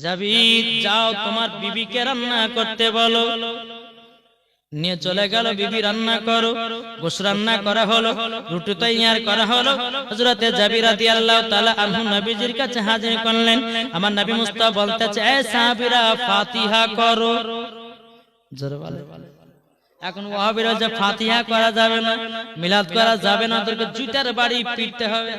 যাবি যাও তোমার বিবিকে রান্না করতে বলো। নিয়ে চলে গেল, বিবি রান্না করো। গোস রান্না করা হলো, রুটি তৈয়ার করা হলো। হযরতে জাবির রাদিয়াল্লাহু তাআলা আনহু নবীজির কাছে হাজির করলেন, আমার নবী মুস্তাফা বলতেছে, এ সাহাবীরা, ফাতিহা করো। এখন ওয়াহাবিরা যে ফাতিহা করা যাবে না, মিলাদ করা যাবে না ওদেরকে জুতার বাড়ি পিটতে হবে।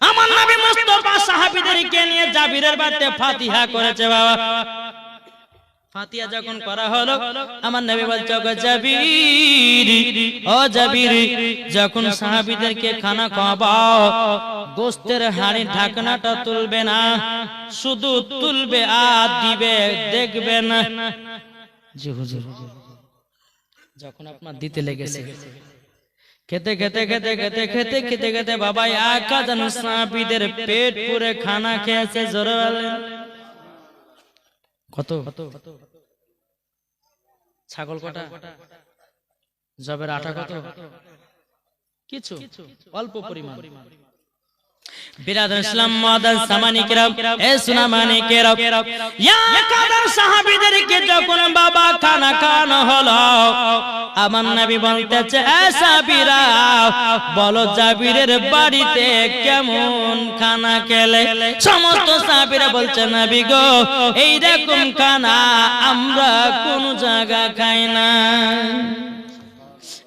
আমার নবী মুস্তাফা সাহাবীদেরকে নিয়ে জাবিরের বাড়িতে ফাতিহা করেছে বাবা। যখন করা আমার নবী জাবির যখন খানা ঢাকনাটা তুলবে না, শুধু তুলবে আর দিবে, দেখবে না। যখন আপনার দিতে লেগেছে খেতে খেতে খেতে খেতে খেতে খেতে খেতে বাবাই আকা যেন সাপিদের পেট পুরে খানা খেয়েছে জোরে কত? ছাগল কটা? জবের আটা কত? কিছু? অল্প পরিমাণ। বিরাদর ইসলাম মাদান সামানি কিরাম এ সুনা মানে কিরাম ইয়া কাদার সাহাবীদেরকে যখন বাবা খানা খাওয়ানো হলো আমার নবী বলতেছে এ সাহাবীরা বলো জাবিরের বাড়িতে কেমন খানা খেলে? সমস্ত সাহাবীরা বলছে নবী গো এই রকম খানা আমরা কোন জায়গা খাই না।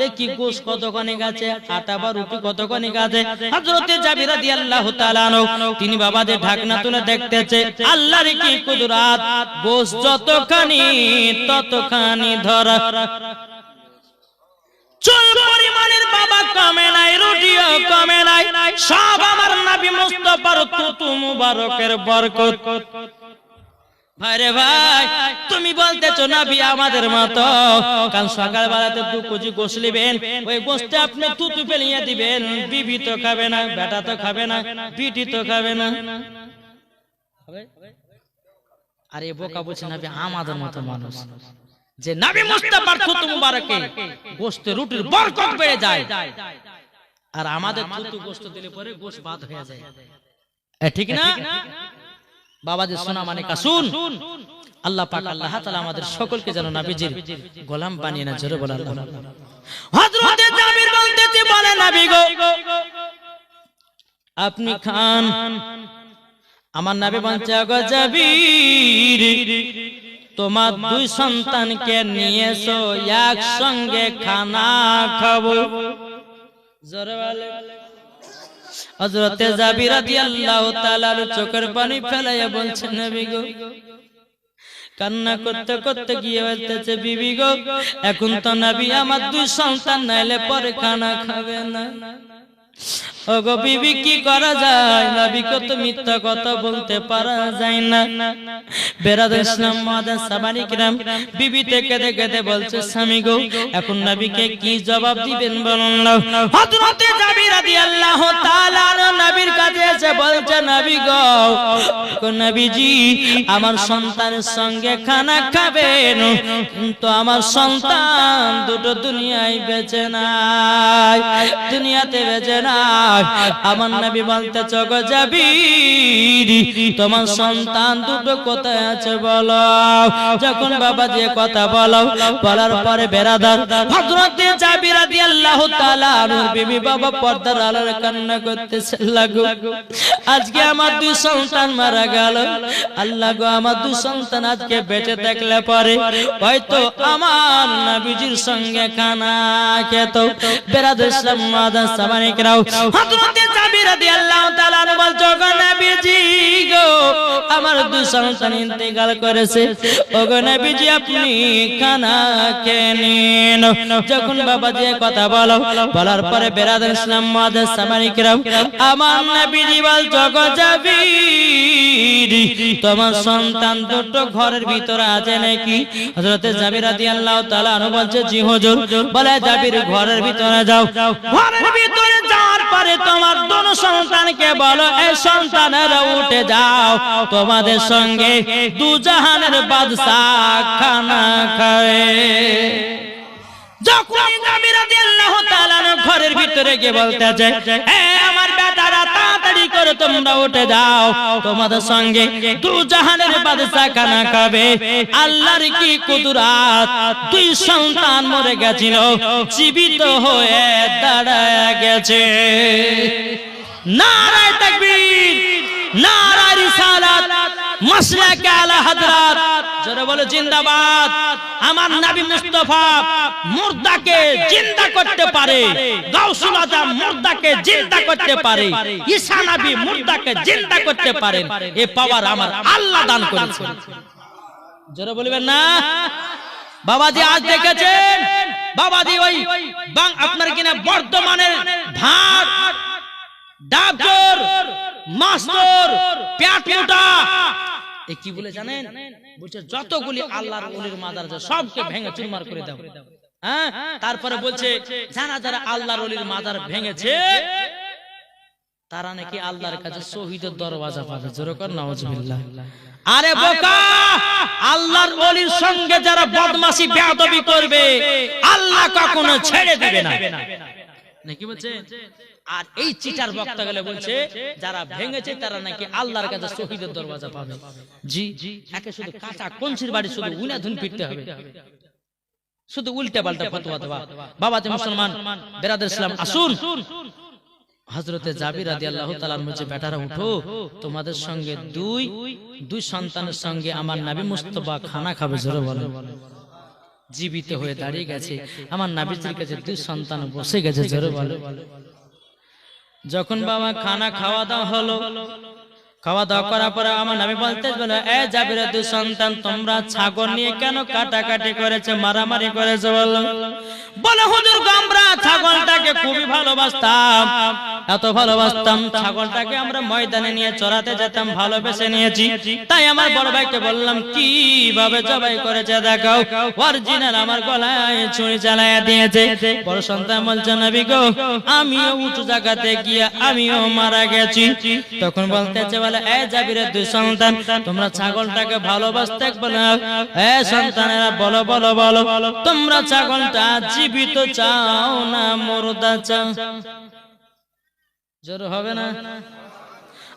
দেখি গোশ কতখানি গাছে, আটা বা রুটি কতখানি গাছে? হযরতে জাবির রাদিয়াল্লাহু তিনি বাবাদের ঢাকনা তুলে দেখতেছে, আল্লাহর কি কুদরাত? গোশ যতখানি, ততখানি ধরা। চুল পরিমাণের বাবা কমে নাই, রুটিও কমে নাই, সব আমার নবী মুস্তাফার তুতু মুবারকের বরকত। ভাইরে ভাই, তুমি বলতেছো নবী আমাদের মতো। কাল সকাল বেলাতে দু কেজি ওই আপনি দিবেন। বিবি তো খাবে না, বেটা তো খাবে না, বিটি তো খাবে না। আরে বোকা বলছে নবী আমাদের মতো মানুষ। যে নবী মুস্তাফার থুতু মুবারকে গোশতে রুটির বরকত বেড়ে যায়। আর আমাদের থুতু গোশত দিলে পরে গোশ বাদ হয়ে যায়। ঠিক না? বাবাজি সোনা মানে কাসুন। আল্লাহ পাক আল্লাহ তাআলা আমাদের সকলকে যেন নবীজির গোলাম বানিয়ে না জোরে বলে আল্লাহ। হযরতে জাবির বলতেছে বলে নবী গো। আপনি খান। আমার নবী বলছে গো জাবির তোমার দুই সন্তানকে নিয়ে এসো একসঙ্গে খানা খাব। জোরে বলে। হযরতে জাবির রাদিয়াল্লাহু চোখের পানি ফেলাইয়া বলছেন, নবী গো, কান্না করতে করতে গিয়ে বলতেছে, বিবি গো, এখন তো নবী আমার দুই সন্তান নাইলে পরে খানা খাবে না। ওগো বিবি, কি করা যায়? নবীকে তো মিথ্যা কথা বলতে পারা যায় না। বেরাদ ইসলাম মাদান সাবানি কিরাম বিবি থেকে কেঁদে বলছে, স্বামী গো, এখন নবীকে কি জবাব দিবেন বলুন না? হযরতে জাবির রাদিয়াল্লাহু নবীর কাছে এসে বলছে, নবী গো গো নবীজি, আমার সন্তানের সঙ্গে খানা খাবেন, কিন্তু আমার সন্তান দুটো দুনিয়ায় বেঁচে নাই, দুনিয়াতে বেঁচে নাই। আমার নবী বলতে চগ যাবি তোমার সন্তান দুটো কোথায় আছে বলো? যখন বাবা যে কথা বলো, বলার পরে বেরাদার, হযরতে জাবি রাদিয়াল্লাহু তাআলা আনহুর বিবি বাবা পর্দার আলোর কান্না করতেছে, লাগো। আজকে আমার দুই সন্তান মারা গেল। আল্লাহ গো, আমার দুই সন্তান আজকে বেঁচে থাকলে পরে হয়তো আমার নবীজির সঙ্গে খানা খেত। বেরাদ ইসলাম মাদান সামানিকরাও যখন বাবাজি এ কথা বলো, বলার পরে আমার তোমার সন্তান দুটো ঘরের ভিতরে আছে নাকি? হযরতে জাবির রাদিয়াল্লাহু তাআলা বলছে, জি হুজুর, বলে, জাবির ঘরের ভিতরে যাও। ঘরের ভিতরে যাওয়ার পরে তোমার দোনো সন্তানকে বলো এই সন্তানেরা, উঠে যাও। তোমাদের সঙ্গে দু জাহানের বাদশাহ খানা খায় যখন জাবির রাদিয়াল্লাহু তাআলা ঘরের ভিতরে গিয়ে বলতে যায় এ আমার বেটারা করে তোমরা উঠে যাও, তোমাদের সঙ্গে দু জাহানের বাদশা কানা খাবে। আল্লাহর কি কুদরাত? দুই সন্তান মরে গেছিল, জীবিত হয়ে দাঁড়ায় গেছে। নারায় তাকবীর, নারায় রিসালাত, মাসলাকে আলা হযরত জোরে বলো, জিন্দাবাদ। আমার নবী মুর্দাকে জিন্দা করতে পারে। গাউসুল আজম মুর্দাকে জিন্দা করতে পারে। ঈসা নবী মুর্দাকে জিন্দা করতে পারেন এ পাওয়ার আমার আল্লাহ দান করেছেন। জোরে বলবেন না? আজ দেখেছেন? বাবাজি ওই বাং- আপনার কিনা বর্তমানের ভাত ডাক্তার মাস্টার পেট মোটা এ কি বলে জানেন? বলছে যতগুলি আল্লাহর ওলির মাদার সবকে ভেঙে চুরমার করে দাও হ্যাঁ? তারপরে বলছে যারা যারা আল্লাহর ওলির মাদার ভেঙেছে তারা নাকি আল্লাহর কাছে শহীদের দরওয়াজা পাবে। জোরকর নওয়াজবিল্লাহ আরে বোকা! আল্লাহর ওলির সঙ্গে যারা বদমাশি বেয়াদবি করবে আল্লাহ কখনো ছেড়ে দিবে না। নাকি বলছে? আর এই চিটার বক্তা গেলে বলছে, যারা ভেঙেছে তারা নাকি আল্লাহর কাছে শহীদের দরওয়াজা পাবে। জি, একে শুধু কাঁচা কঞ্চির বাড়ি, শুধু উনা ধুন ফিরতে হবে। শুধু উল্টে পাল্টা ফতোয়া দেওয়া। বাবা যে মুসলমান, বেরাদের ইসলাম, আসুন। হজরতে জাবির রাদি আল্লাহ মধ্যে বেটারা উঠো। তোমাদের সঙ্গে দুই দুই সন্তানের সঙ্গে আমার নাবি মুস্তফা খানা খাবে, জোরে বলে জীবিত হয়ে দাঁড়িয়ে গেছে। আমার নাবিজির কাছে দুই সন্তান বসে গেছে, জোরে বলে যখন বাবা খানা খাওয়া দাওয়া হলো খাওয়া দাওয়া করার পরে আমার নাবি বলতে বলে এ জাবির দুই সন্তান তোমরা ছাগল নিয়ে কেন কাটাকাটি করেছে মারামারি করেছে বলো বলে হুজুর গো, আমরা ছাগলটাকে খুবই ভালোবাসতাম এত ভালোবাসতাম ছাগলটাকে আমরা ময়দানে নিয়ে চড়াতে যেতাম ভালোবেসে নিয়েছি। তাই আমার বড় ভাইকে বললাম কীভাবে জবাই করেছে দেখাও অরিজিনাল আমার গলায় ছুরি চালাইয়া দিয়েছে। বড় সন্তান বলছে নবী গো আমিও উঁচু জায়গাতে গিয়ে আমিও মারা গেছি। তখন বলতেছে বলে তোমরা ছাগলটাকে ভালোবাসতে বলে এ সন্তানেরা, বলো বলো বলো, তোমরা ছাগলটা জীবিত চাও না, মুর্দা চাও? জোর হবে না?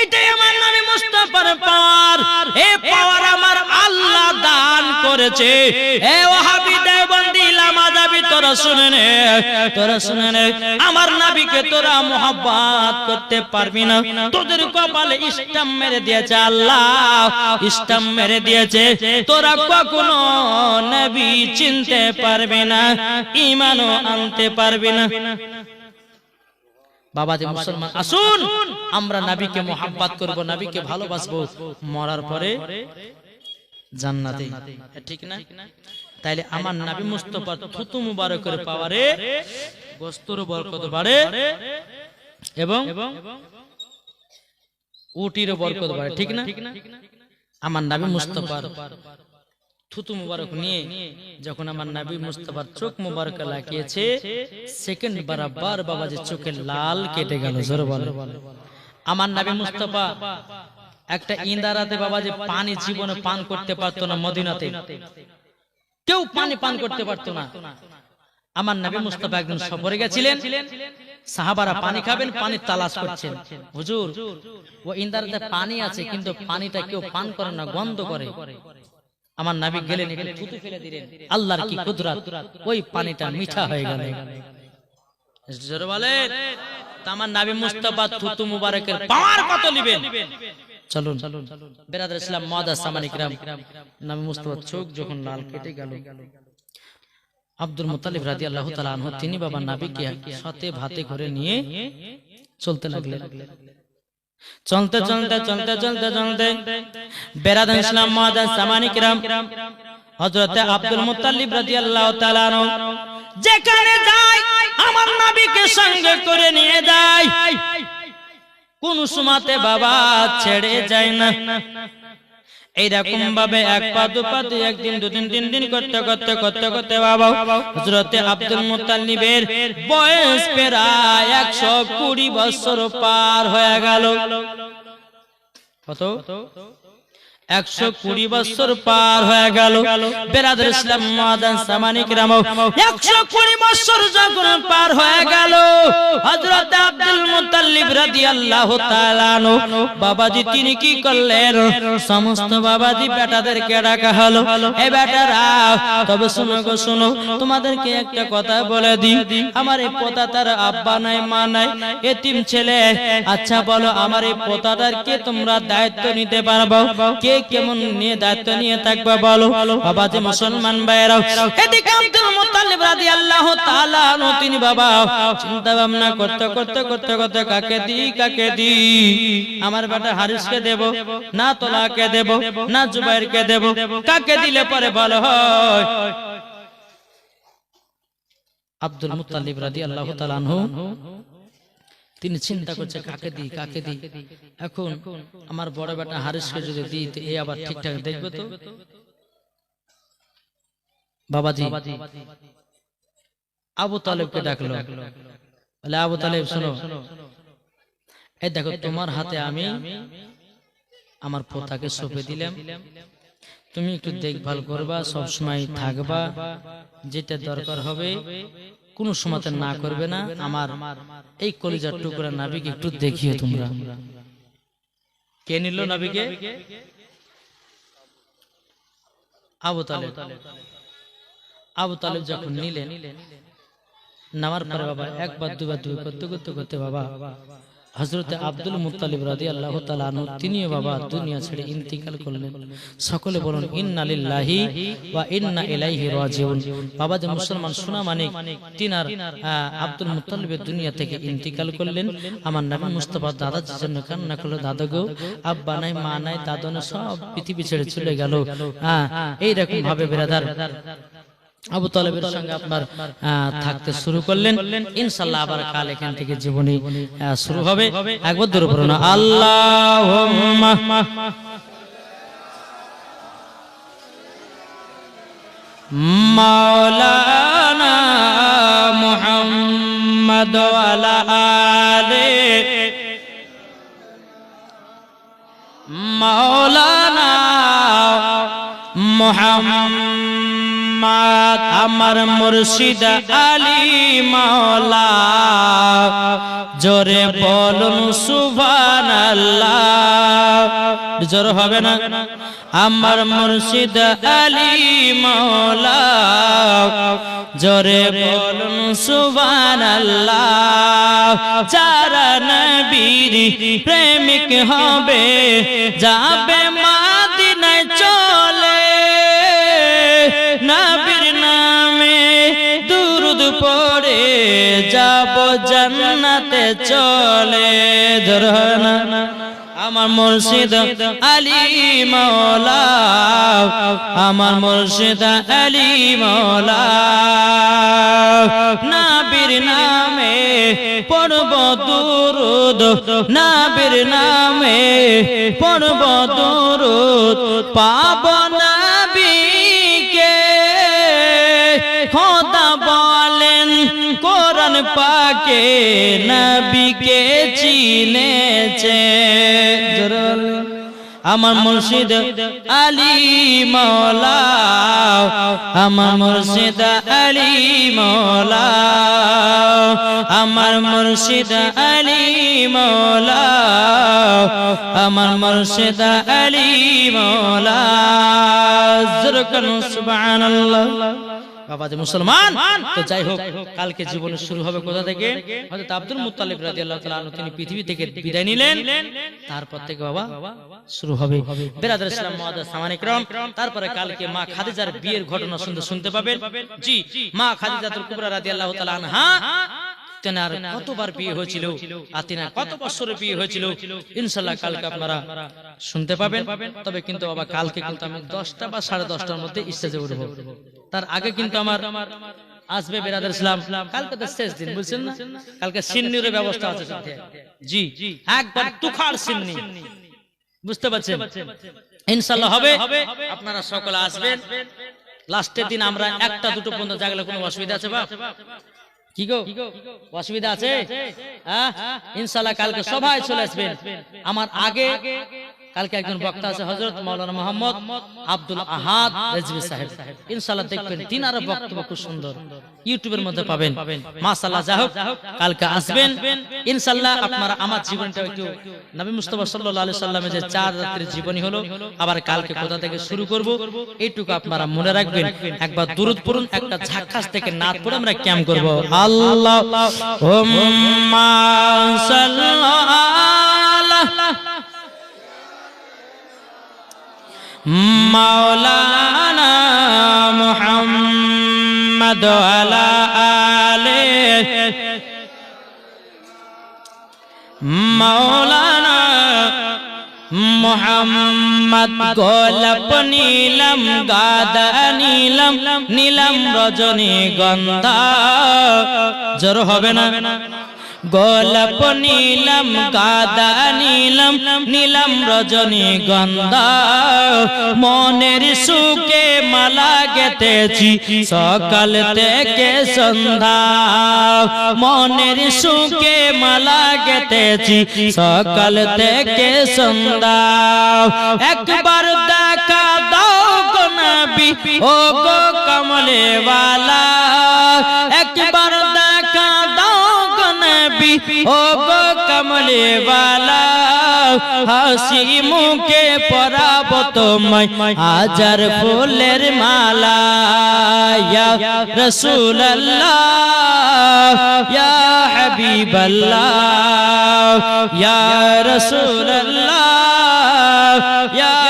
এটাই আমার নামে মুস্তাফার পাওয়ার। এ পাওয়ার আমার আল্লাহ দান করেছে। এ ওহাবি দেওবন্দি লামা যাবি তোরা শুনে নে, তোরা শুনে নে। আমার নবীকে তোরা মোহাব্বত করতে পারবি না। তোদের কপালে ইস্টাম মেরে দিয়েছে আল্লাহ ইস্টাম মেরে দিয়েছে। তোরা কখনো নবী চিনতে পারবি না ইমানও আনতে পারবি না। বাবা যে মুসলমান আসুন! আমরা নাবিকে মোহাব্বত করব নাবিকে ভালোবাসবো। মরার পরে জান্নাতে। ঠিক না? তাইলে আমার নাবি মুস্তফার থুতু মুবারকের পাওয়ারে গোস্তর বরকত বাড়ে এবং উটির বরকত বাড়ে ঠিক না? আমার নাবি মুস্তফার থুতু মুবারক নিয়ে যখন আমার নবী মুস্তাফার চোখ মুবারক লাগিয়েছে সেকেন্ড বারাবার বাবা যে চোখে লাল কেটে গেল আমার নবী মুস্তাফা একটা ইন্দারাতে বাবা যে পানি জীবনে পান করতে পারতো না মদিনাতে। কেউ পানি পান করতে পারতো না। আমার নবী মুস্তফা একদিন সফরে গেছিলেন সাহাবারা পানি খাবেন পানি তালাশ করছেন। হুজুর ও ইন্দারাতে পানি আছে কিন্তু পানিটা কেউ পান করে না গন্ধ করে। আমার নাবি গেলেন একটু থুতু ফেলে দিলেন। আল্লাহর কি কুদরত? ওই পানিটা মিঠা হয়ে গেল। জোরে বলেন। আমার নাবি মুস্তাফা থুতু মুবারকের পাওয়ার কত নেবেন? চলুন। বেরাদার ইসলাম মাদাস সামানিকরাম নাবি মুস্তাফা চোখ যখন লাল কেটে গেল আব্দুল মুতালিব রাজি আল্লাহ আনহু তিনি বাবা নাবিকে সাথে ভাতে ঘরে নিয়ে চলতে লাগলেন। চলতে চলতে চলতে চলতে চলতে বেরাদান ইসলাম মাদান সামানিক রাম হজরতে আব্দুল মুতালিব রাজি আল্লাহ যেখানে যায় আমার নাবিকে সঙ্গে করে নিয়ে যায়। কোন সুমাতে বাবা ছেড়ে যায় না। এইরকম ভাবে এক পা, দু দুই একদিন দুদিন তিন দিন করতে করতে করতে করতে বাবা হজরতে আব্দুল মুতাল্লিবের বয়স প্রায় একশো কুড়ি বছর পার হয়ে গেল। কত? একশো কুড়ি বছর পার হয়ে গেল। বেরাদের ইসলাম মাদান সামানিক রাম একশো কুড়ি বছর যখন পার হয়ে গেল হজরত আব্দুল মুতাল্লিব তাআলা আনহু বাবাজি তিনি কি করলেন? সমস্ত বাবাজি বেটাদেরকে ডাকা হলো। এই বেটারা তবে শুনো গো শুনো তোমাদেরকে একটা কথা বলে দিই। আমার এই পোতা তার আব্বা নাই মা নাই এতিম ছেলে। আচ্ছা বলো আমার এই পোতাটার কে তোমরা দায়িত্ব নিতে পারব কে কেমন নিয়ে দায়িত্ব নিয়ে থাকবে বলো? বাবা যে মুসলমান ভাইরাও এদিকে আব্দুল মুত্তালিব রাদিয়াল্লাহু তাআলা তিনি বাবা চিন্তা ভাবনা করতে করতে করতে করতে কাকে দি কাকে দি? আমার বেটা হারিসকে দেব না তোলাকে দেব না জুবাইরকে দেব কাকে দিলে পরে ভালো হয়? আব্দুল মুত্তালিব রাদিয়াল্লাহু তাআলা আনহু। তিনি চিন্তা করছে কাকে দিই কাকে দিই? এখন আমার বড় বেটা হারিসকে যদি দিই তো এই আবার ঠিকঠাক দেখবে তো? বাবাজি আবু তালেবকে ডাকলো। বলে আবু তালেব শোনো। এই দেখো তোমার হাতে আমি আমার পোতাকে সঁপে দিলাম। তুমি একটু দেখভাল করবা সব সময় থাকবা যেটা দরকার হবে কোন সময়তে না করবে না। আমার এই কলিজার টুকরা নাবিকে একটু দেখিও তোমরা। কে নিল নাবিকে? আবু তালেব। আবু তালেব যখন নিলেন, নামার পরে বাবা, একবার দুবার দুই করতে করতে করতে বাবা হজরতে আব্দুল মুতালিব রাদি আল্লাহ তালু তিনিও বাবা দুনিয়া ছেড়ে ইন্তিকাল করলেন। সকলে বলুন ইন্না বা ইন্না ইলাইহি রাজিউন। বাবা যে মুসলমান সোনা মানে তিনার আব্দুল মুতালিবের দুনিয়া থেকে ইন্তিকাল করলেন। আমার নবী মুস্তাফা দাদা জন্য কান্না করল দাদা গো আব্বা নাই মা নাই দাদা সব পৃথিবী ছেড়ে চলে গেল। হ্যাঁ এইরকম ভাবে বেরাদার। আবু তালেবের সঙ্গে আপনার থাকতে শুরু করলেন। ইনশাল্লাহ আবার কাল এখান থেকে জীবনী শুরু হবে। একবার দূর আল্লাহ মাওলানা মুহাম্মদ ওয়ালা আলে আমার মুর্শিদ আলী মাওলা। জোরে বলুন সুভান জোর হবে না? আমার মুর্শিদ আলী মাওলা। জোরে বলুন সুভান যারা নবীর প্রেমিক হবে, যাবে মাদিনায় জান্নাতে চলে ধরনা আমার মুর্শিদ আলী মৌলা আমার মুর্শিদ আলী মৌলা নাবির নামে পড়ব দুরুদ, নাবির নামে পড়ব দুরুদ। পাব পাকে নবীকে চিনেছে। আমার মুর্শিদ আলী মৌলা আমার মুর্শিদ আলী মৌলা আমার মুর্শিদ আলী মৌলা আমার মুর্শিদ আলী মৌলা জরকান সুবহানাল্লাহ। বাবা যে মুসলমান। তো যাই হোক কালকে জীবন শুরু হবে কোথা থেকে? হযরত আব্দুল মুত্তালিব রাদিয়াল্লাহু তাআলা তিনি পৃথিবী থেকে বিদায় নিলেন। তারপর থেকে বাবা শুরু হবে। বেরাদার ইসলাম তারপরে কালকে মা খাদিজার বিয়ের ঘটনা শুনতে শুনতে পাবেন। জি মা খাদিজাতুল কুবরা রাদিয়াল্লাহু তাআলা আনহা। তেনার কতবার বিয়ে হয়েছিল আর তেনার কত বছরে বিয়ে হয়েছিল? ইনশাল্লাহ কালকে আপনারা শুনতে পাবেন। তবে কিন্তু বাবা কালকে কিন্তু আমি দশটা বা সাড়ে দশটার মধ্যে স্টেজে উঠবো। তার আগে কিন্তু আমার আসবে বেরাদার ইসলাম কালকে তো শেষ দিন বুঝছেন না? কালকে সিন্নির ব্যবস্থা আছে সাথে। জি একবার তুখার সিন্নি। বুঝতে পারছেন? ইনশাল্লাহ হবে। আপনারা সকলে আসবেন। লাস্টের দিন আমরা একটা দুটো পর্যন্ত জাগলে কোনো অসুবিধা আছে বা কি গো? অসুবিধা আছে? হ্যাঁ ইনশাল্লাহ কালকে সবাই চলে আসবেন। আমার আগে কালকে একজন বক্তা আছে হজরত মৌলানা মোহাম্মদ আব্দুল আহাদ রেজবি সাহেব। ইনশাল্লাহ দেখবেন তিনারও বক্তব্য খুব সুন্দর। ইউটিউবের মধ্যে পাবেন। মাশাআল্লাহ যা হোক কালকে আসবেন। ইনশাল্লাহ আপনারা আমার জীবনটা একটু নবী মুস্তফা সাল্লাল্লাহু আলাইহি সাল্লামের যে চার রাতের জীবনী হলো আবার কালকে কোথা থেকে শুরু করব এইটুকু আপনারা মনে রাখবেন। একবার দুরুদ পড়ুন একটা ঝাক্কাস থেকে নাত পড়ে আমরা ক্যাম্প করব। আল্লাহ হুম্মা সাল্লাল্লাহু মাওলানা মোহাম্মদ আলা আলে। মাওলানা মোহাম্মদ গোলাপ নীলম, গাদা নীলম নীলম রজনী গন্ধা। জোর হবে না? গোলাপ নীলম গাদা নীলম নীলম রজনী গন্ধা। মনের সুখে মালা গেতেছি সকাল থেকে সন্ধ্যা। মনের সুখে মালা গেতেছি সকাল থেকে সন্ধ্যা। একবার দেখা দাও গো নবী, ও কমলে वाला একবার নবী ও গো কমলে वाला হাসি মুখে পরাব তোমায় হাজার ফুলের মালা ইয়া রাসূলুল্লাহ ইয়া হাবিবাল্লাহ ইয়া রাসূলুল্লাহ ইয়া